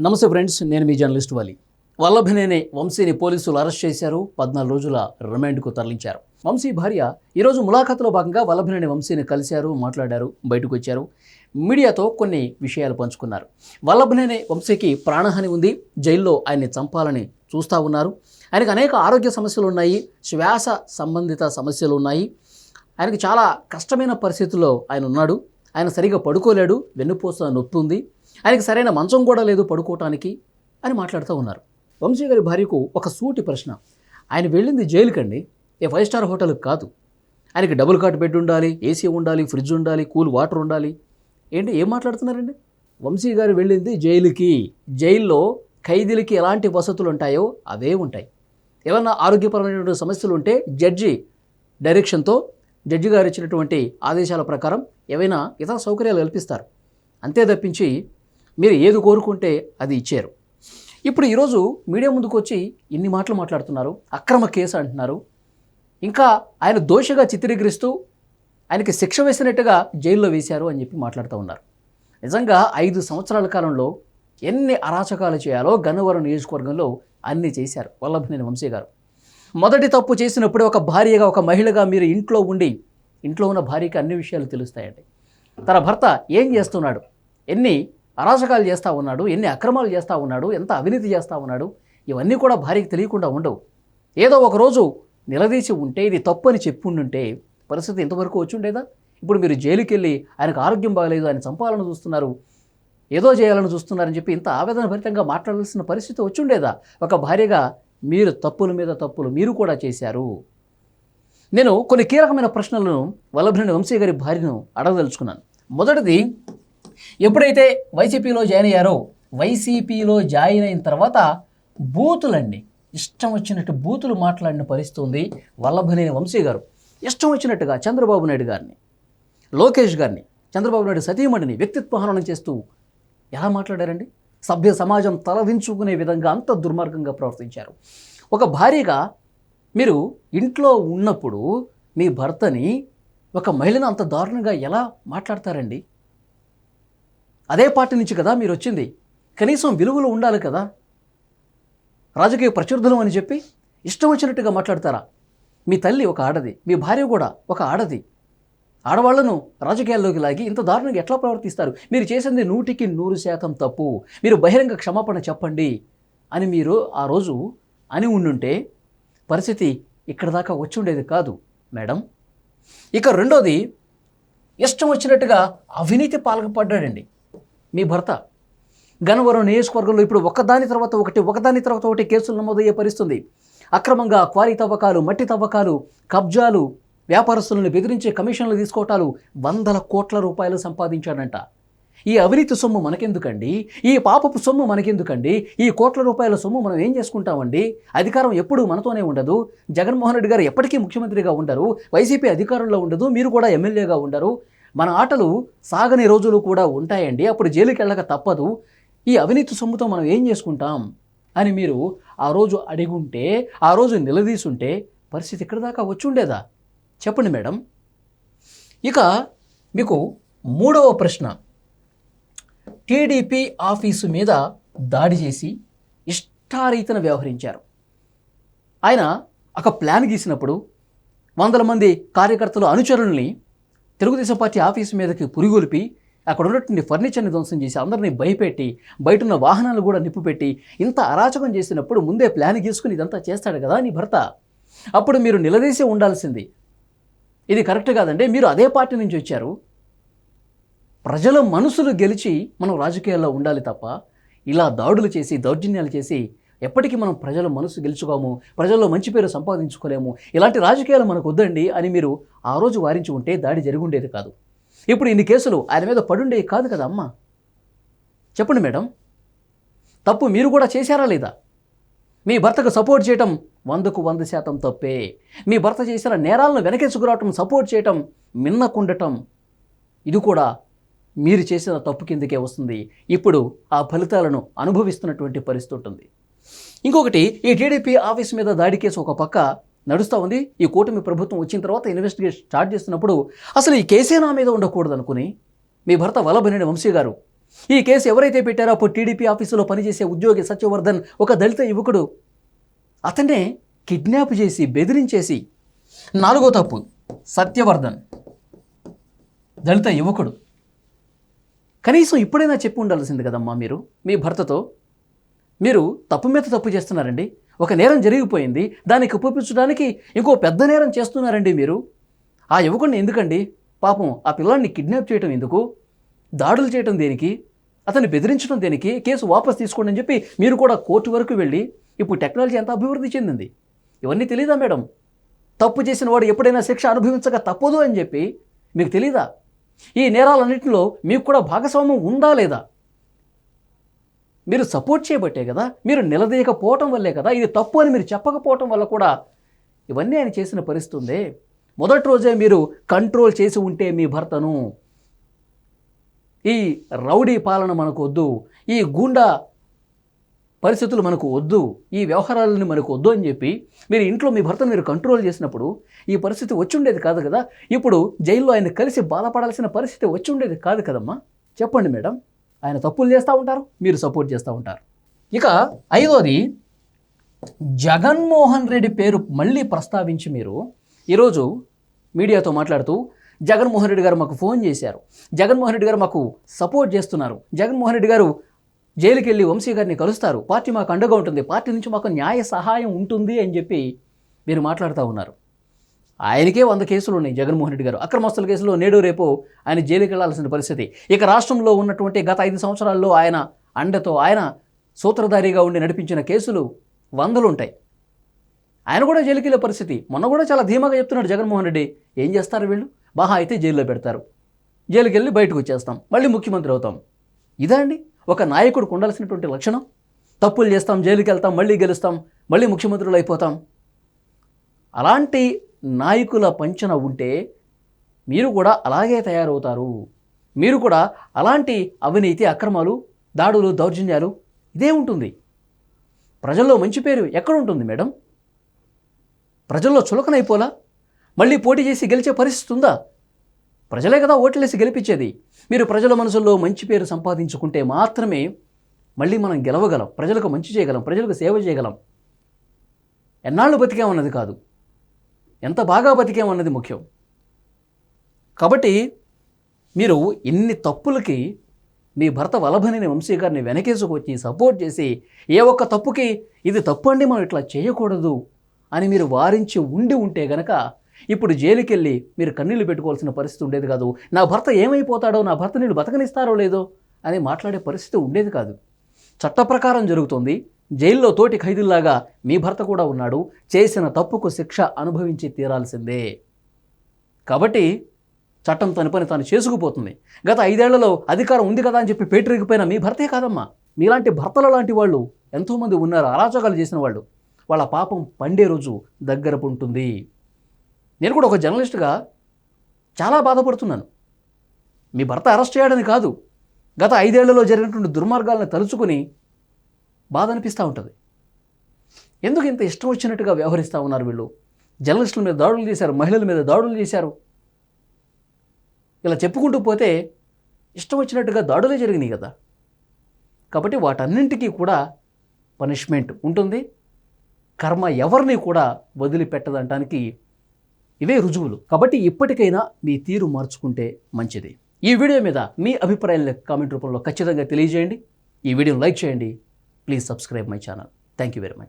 నమస్తే ఫ్రెండ్స్ నేను మీ జర్నలిస్ట్ వాలి. వల్లభనేనే వంశీని పోలీసులు అరెస్ట్ చేశారు పద్నాలుగు రోజుల రిమాండ్కు తరలించారు. వంశీ భార్య ఈరోజు ములాఖాతులో భాగంగా వల్లభనేని వంశీని కలిశారు మాట్లాడారు బయటకు వచ్చారు. మీడియాతో కొన్ని విషయాలు పంచుకున్నారు. వల్లభనేని వంశీకి ప్రాణహాని ఉంది జైల్లో ఆయన్ని చంపాలని చూస్తూ ఉన్నారు. ఆయనకు అనేక ఆరోగ్య సమస్యలు ఉన్నాయి శ్వాస సంబంధిత సమస్యలు ఉన్నాయి. ఆయనకు చాలా కష్టమైన పరిస్థితుల్లో ఆయన ఉన్నాడు. ఆయన సరిగా పడుకోలేడు వెన్నుపూస నొప్పి ఉంది ఆయనకి సరైన మంచం కూడా లేదు పడుకోవటానికి అని మాట్లాడుతూ ఉన్నారు. వంశీ గారి భార్యకు ఒక సూటి ప్రశ్న. ఆయన వెళ్ళింది జైలుకండి. ఏ ఫైవ్ స్టార్ హోటల్కి కాదు. ఆయనకి డబుల్ కాట్ బెడ్ ఉండాలి ఏసీ ఉండాలి ఫ్రిడ్జ్ ఉండాలి కూల్ వాటర్ ఉండాలి. ఏంటి ఏం మాట్లాడుతున్నారండి? వంశీ గారు వెళ్ళింది జైలుకి. జైల్లో ఖైదీలకి ఎలాంటి వసతులు ఉంటాయో అవే ఉంటాయి. ఏమన్నా ఆరోగ్యపరమైనటువంటి సమస్యలు ఉంటే జడ్జి డైరెక్షన్తో జడ్జి గారు ఇచ్చినటువంటి ఆదేశాల ప్రకారం ఏవైనా ఇతర సౌకర్యాలు కల్పిస్తారు. అంతే తప్పించి మీరు ఏది కోరుకుంటే అది ఇచ్చారు. ఇప్పుడు ఈరోజు మీడియా ముందుకు వచ్చి ఇన్ని మాటలు మాట్లాడుతున్నారు అక్రమ కేసు అంటున్నారు. ఇంకా ఆయన దోషగా చిత్రీకరిస్తూ ఆయనకి శిక్ష వేసినట్టుగా జైల్లో వేశారు అని చెప్పి మాట్లాడుతూ ఉన్నారు. నిజంగా ఐదు సంవత్సరాల కాలంలో ఎన్ని అరాచకాలు చేయాలో గన్నవరం నియోజకవర్గంలో అన్నీ చేశారు వల్లభనేని వంశీ గారు. మొదటి తప్పు చేసినప్పుడే ఒక భార్యగా ఒక మహిళగా మీరు ఇంట్లో ఉండి ఇంట్లో ఉన్న భార్యకి అన్ని విషయాలు తెలుస్తాయండి. తన భర్త ఏం చేస్తున్నాడు? ఎన్ని అరాచకాలు చేస్తూ ఉన్నాడు ఎన్ని అక్రమాలు చేస్తూ ఉన్నాడు ఎంత అవినీతి చేస్తూ ఉన్నాడు ఇవన్నీ కూడా భార్యకి తెలియకుండా ఉండవు. ఏదో ఒకరోజు నిలదీసి ఉంటే ఇది తప్పు అని చెప్పుండుంటే పరిస్థితి ఇంతవరకు వచ్చి ఉండేదా? ఇప్పుడు మీరు జైలుకి వెళ్ళి ఆయనకు ఆరోగ్యం బాగలేదు ఆయన చంపాలని చూస్తున్నారు ఏదో చేయాలని చూస్తున్నారని చెప్పి ఇంత ఆవేదనభరితంగా మాట్లాడాల్సిన పరిస్థితి వచ్చి ఉండేదా? ఒక భార్యగా మీరు తప్పుల మీద తప్పులు మీరు కూడా చేశారు. నేను కొన్ని కీలకమైన ప్రశ్నలను వల్లభ్రేణి వంశీ గారి భార్యను అడగదలుచుకున్నాను. మొదటిది ఎప్పుడైతే వైసీపీలో జాయిన్ అయ్యారో వైసీపీలో జాయిన్ అయిన తర్వాత బూతులండి ఇష్టం వచ్చినట్టు బూతులు మాట్లాడిన పరిస్థితి ఉంది వల్లభనేని వంశీ గారు. ఇష్టం వచ్చినట్టుగా చంద్రబాబు నాయుడు గారిని లోకేష్ గారిని చంద్రబాబు నాయుడు సతీమణిని వ్యక్తిత్వహనం చేస్తూ ఎలా మాట్లాడారండి? సభ్య సమాజం తలవించుకునే విధంగా అంత దుర్మార్గంగా ప్రవర్తించారు. ఒక భార్యగా మీరు ఇంట్లో ఉన్నప్పుడు మీ భర్తని ఒక మహిళను అంత దారుణంగా ఎలా మాట్లాడతారండి? అదే పార్టీ నుంచి కదా మీరు వచ్చింది? కనీసం విలువలు ఉండాలి కదా? రాజకీయ ప్రచుర్ధనం అని చెప్పి ఇష్టం వచ్చినట్టుగా మాట్లాడతారా? మీ తల్లి ఒక ఆడది మీ భార్య కూడా ఒక ఆడది. ఆడవాళ్ళను రాజకీయాల్లోకి లాగి ఇంత దారుణంగా ఎట్లా ప్రవర్తిస్తారు? మీరు చేసింది నూటికి నూరు శాతం తప్పు. మీరు బహిరంగ క్షమాపణ చెప్పండి అని మీరు ఆ రోజు అని ఉండుంటే పరిస్థితి ఇక్కడ దాకా వచ్చి ఉండేది కాదు మేడం. ఇక రెండోది ఇష్టం వచ్చినట్టుగా అవినీతి పాల్గపడ్డాడండి మీ భర్త. గన్నవరం నియోజకవర్గంలో ఇప్పుడు ఒకదాని తర్వాత ఒకటి ఒకదాని తర్వాత ఒకటి కేసులు నమోదయ్యే పరిస్థితుంది. అక్రమంగా క్వారీ తవ్వకాలు మట్టి తవ్వకాలు కబ్జాలు వ్యాపారస్తులను బెదిరించే కమిషన్లు తీసుకోవటాలు వందల కోట్ల రూపాయలు సంపాదించాడంట. ఈ అవినీతి సొమ్ము మనకెందుకండి? ఈ పాపపు సొమ్ము మనకెందుకండి? ఈ కోట్ల రూపాయల సొమ్ము మనం ఏం చేసుకుంటామండి? అధికారం ఎప్పుడూ మనతోనే ఉండదు. జగన్మోహన్ రెడ్డి గారు ఎప్పటికీ ముఖ్యమంత్రిగా ఉండరు. వైసీపీ అధికారంలో ఉండదు. మీరు కూడా ఎమ్మెల్యేగా ఉండరు. మన ఆటలు సాగని రోజులు కూడా ఉంటాయండి. అప్పుడు జైలుకి వెళ్ళక తప్పదు. ఈ అవినీతి సొమ్ముతో మనం ఏం చేసుకుంటాం? అని మీరు ఆ రోజు అడిగుంటే ఆ రోజు నిలదీసుంటే పరిస్థితి ఇక్కడ దాకా వచ్చి ఉండేదా? చెప్పండి మేడం. ఇక మీకు మూడవ ప్రశ్న. టీడీపీ ఆఫీసు మీద దాడి చేసి ఇష్టారీతన వ్యవహరించారు. ఆయన ఒక ప్లాన్ గీసినప్పుడు వందల మంది కార్యకర్తలు అనుచరుల్ని తెలుగుదేశం పార్టీ ఆఫీసు మీదకి పురిగొలిపి అక్కడ ఉన్నటువంటి ఫర్నిచర్ని ధ్వంసం చేసి అందరినీ భయపెట్టి బయట ఉన్న వాహనాలు కూడా నిప్పుపెట్టి ఇంత అరాచకం చేసినప్పుడు ముందే ప్లాన్ గీసుకుని ఇదంతా చేస్తాడు కదా నీ భర్త. అప్పుడు మీరు నిలదీసి ఉండాల్సింది. ఇది కరెక్ట్ కాదండి మీరు అదే పార్టీ నుంచి వచ్చారు. ప్రజల మనసులు గెలిచి మనం రాజకీయాల్లో ఉండాలి తప్ప ఇలా దాడులు చేసి దౌర్జన్యాలు చేసి ఎప్పటికీ మనం ప్రజల మనసు గెలుచుకోము ప్రజల్లో మంచి పేరు సంపాదించుకోలేము. ఇలాంటి రాజకీయాలు మనకు వద్దండి అని మీరు ఆ రోజు వారించి ఉంటే దాడి జరిగిండేది కాదు. ఇప్పుడు ఇన్ని కేసులు ఆయన మీద పడుండేవి కాదు కదా అమ్మ? చెప్పండి మేడం. తప్పు మీరు కూడా చేశారా లేదా? మీ భర్తకు సపోర్ట్ చేయటం వందకు వంద శాతం తప్పే. మీ భర్త చేసిన నేరాలను వెనకేసుకురావటం సపోర్ట్ చేయటం మిన్నకుండటం ఇది కూడా మీరు చేసిన తప్పు కిందకే వస్తుంది. ఇప్పుడు ఆ ఫలితాలను అనుభవిస్తున్నటువంటి పరిస్థితి ఉంటుంది. ఇంకొకటి ఈ టీడీపీ ఆఫీస్ మీద దాడి కేసు ఒక పక్క నడుస్తూ ఉంది. ఈ కూటమి ప్రభుత్వం వచ్చిన తర్వాత ఇన్వెస్టిగేషన్ స్టార్ట్ చేస్తున్నప్పుడు అసలు ఈ కేసే నా మీద ఉండకూడదు అనుకుని మీ భర్త వల్లభనేని వంశీ గారు ఈ కేసు ఎవరైతే పెట్టారో అప్పుడు టీడీపీ ఆఫీసులో పనిచేసే ఉద్యోగి సత్యవర్ధన్ ఒక దళిత యువకుడు. అతన్నే కిడ్నాప్ చేసి బెదిరించేసి నాలుగో తప్పు సత్యవర్ధన్ దళిత యువకుడు. కనీసం ఇప్పుడైనా చెప్పి ఉండాల్సింది కదమ్మా మీరు మీ భర్తతో? మీరు తప్పు మీద తప్పు చేస్తున్నారండి. ఒక నేరం జరిగిపోయింది. దాన్ని కుప్పించడానికి ఇంకో పెద్ద నేరం చేస్తున్నారండి మీరు. ఆ యువకుడిని ఎందుకండి? పాపం ఆ పిల్లల్ని కిడ్నాప్ చేయటం ఎందుకు? దాడులు చేయటం దేనికి? అతన్ని బెదిరించడం దేనికి? కేసు వాపస్ తీసుకోండి అని చెప్పి మీరు కూడా కోర్టు వరకు వెళ్ళి ఇప్పుడు టెక్నాలజీ ఎంత అభివృద్ధి చెందింది. ఇవన్నీ తెలియదా మేడం? తప్పు చేసిన వాడు ఎప్పుడైనా శిక్ష అనుభవించక తప్పదు అని చెప్పి మీకు తెలీదా? ఈ నేరాలన్నింటిలో మీకు కూడా భాగస్వామ్యం ఉందా లేదా? మీరు సపోర్ట్ చేయబట్టే కదా మీరు నిలదీయకపోవటం వల్లే కదా ఇది తప్పు అని మీరు చెప్పకపోవటం వల్ల కూడా ఇవన్నీ ఆయన చేసిన పరిస్థితి ఉందే మొదటి రోజే మీరు కంట్రోల్ చేసి ఉంటే మీ భర్తను. ఈ రౌడీ పాలన మనకు వద్దు ఈ గూండా పరిస్థితులు మనకు వద్దు ఈ వ్యవహారాలను మనకు వద్దు అని చెప్పి మీరు ఇంట్లో మీ భర్తను మీరు కంట్రోల్ చేసినప్పుడు ఈ పరిస్థితి వచ్చి ఉండేది కాదు కదా. ఇప్పుడు జైల్లో ఆయన కలిసి బాధపడాల్సిన పరిస్థితి వచ్చి ఉండేది కాదు కదమ్మా. చెప్పండి మేడం. ఆయన తప్పులు చేస్తూ ఉంటారు మీరు సపోర్ట్ చేస్తూ ఉంటారు. ఇక ఐదోది జగన్మోహన్ రెడ్డి పేరు మళ్ళీ ప్రస్తావించి మీరు ఈరోజు మీడియాతో మాట్లాడుతూ జగన్మోహన్ రెడ్డి గారు మాకు ఫోన్ చేశారు. జగన్మోహన్ రెడ్డి గారు మాకు సపోర్ట్ చేస్తున్నారు. జగన్మోహన్ రెడ్డి గారు జైలుకి వెళ్ళి వంశీ గారిని కలుస్తారు. పార్టీ మాకు అండగా ఉంటుంది. పార్టీ నుంచి మాకు న్యాయ సహాయం ఉంటుంది అని చెప్పి మీరు మాట్లాడుతూ ఉన్నారు. ఆయనకే వంద కేసులు ఉన్నాయి జగన్మోహన్ రెడ్డి గారు. అక్రమస్తుల కేసులో నేడు రేపు ఆయన జైలుకి వెళ్ళాల్సిన పరిస్థితి. ఇక రాష్ట్రంలో ఉన్నటువంటి గత ఐదు సంవత్సరాల్లో ఆయన అండతో ఆయన సూత్రధారిగా ఉండి నడిపించిన కేసులు వందలు ఉంటాయి ఆయన కూడా జైలుకి వెళ్ళే పరిస్థితి. మొన్న కూడా చాలా ధీమాగా చెప్తున్నాడు జగన్మోహన్ రెడ్డి. ఏం చేస్తారు వీళ్ళు? బాహా అయితే జైల్లో పెడతారు. జైలుకి వెళ్ళి బయటకు వచ్చేస్తాం. మళ్ళీ ముఖ్యమంత్రి అవుతాం. ఇదా అండి? ఒక నాయకుడికి ఉండాల్సినటువంటి లక్షణం. తప్పులు చేస్తాం జైలుకి వెళ్తాం మళ్ళీ గెలుస్తాం మళ్ళీ ముఖ్యమంత్రులు అయిపోతాం. అలాంటి నాయకుల పంచన ఉంటే మీరు కూడా అలాగే తయారవుతారు. మీరు కూడా అలాంటి అవినీతి అక్రమాలు దాడులు దౌర్జన్యాలు ఇదే ఉంటుంది. ప్రజల్లో మంచి పేరు ఎక్కడ ఉంటుంది మేడం? ప్రజల్లో చులకనైపోలా? మళ్ళీ పోటీ చేసి గెలిచే పరిస్థితి ఉందా? ప్రజలే కదా ఓట్లేసి గెలిపించేది. మీరు ప్రజల మనసుల్లో మంచి పేరు సంపాదించుకుంటే మాత్రమే మళ్ళీ మనం గెలవగలం. ప్రజలకు మంచి చేయగలం ప్రజలకు సేవ చేయగలం. ఎన్నాళ్ళు బతికే ఉన్నది కాదు. ఎంత బాగా బతికామన్నది ముఖ్యం. కాబట్టి మీరు ఇన్ని తప్పులకి మీ భర్త వలభనిని వంశీ గారిని వెనకేసుకొచ్చి సపోర్ట్ చేసి ఏ ఒక్క తప్పుకి ఇది తప్పు అండి మనం ఇట్లా చేయకూడదు అని మీరు వారించి ఉండి ఉంటే గనక ఇప్పుడు జైలుకి వెళ్ళి మీరు కన్నీళ్ళు పెట్టుకోవాల్సిన పరిస్థితి ఉండేది కాదు. నా భర్త ఏమైపోతాడో నా భర్త నేను బతకనిస్తారో లేదో అని మాట్లాడే పరిస్థితి ఉండేది కాదు. చట్ట ప్రకారం జరుగుతుంది. జైల్లో తోటి ఖైదీల్లాగా మీ భర్త కూడా ఉన్నాడు. చేసిన తప్పుకు శిక్ష అనుభవించి తీరాల్సిందే. కాబట్టి చట్టం తన పని తాను చేసుకుపోతుంది. గత ఐదేళ్ళలో అధికారం ఉంది కదా అని చెప్పి పేటరిగిపోయిన మీ భర్తే కాదమ్మా. మీలాంటి భర్తల లాంటి వాళ్ళు ఎంతోమంది ఉన్నారు అరాచకాలు చేసిన వాళ్ళు. వాళ్ళ పాపం పండే రోజు దగ్గర ఉంటుంది. నేను కూడా ఒక జర్నలిస్ట్గా చాలా బాధపడుతున్నాను. మీ భర్త అరెస్ట్ చేయడని కాదు. గత ఐదేళ్ళలో జరిగినటువంటి దుర్మార్గాలను తలుచుకుని బాధ అనిపిస్తూ ఉంటుంది. ఎందుకు ఇంత ఇష్టం వచ్చినట్టుగా వ్యవహరిస్తూ ఉన్నారు వీళ్ళు? జర్నలిస్టుల మీద దాడులు చేశారు మహిళల మీద దాడులు చేశారు. ఇలా చెప్పుకుంటూ పోతే ఇష్టం వచ్చినట్టుగా దాడులే జరిగినాయి కదా. కాబట్టి వాటన్నింటికీ కూడా పనిష్మెంట్ ఉంటుంది. కర్మ ఎవరిని కూడా వదిలిపెట్టదంటానికి ఇవే రుజువులు. కాబట్టి ఇప్పటికైనా మీ తీరు మార్చుకుంటే మంచిది. ఈ వీడియో మీద మీ అభిప్రాయాలను కామెంట్ రూపంలో ఖచ్చితంగా తెలియజేయండి. ఈ వీడియోని లైక్ చేయండి. please subscribe my channel. Thank you very much.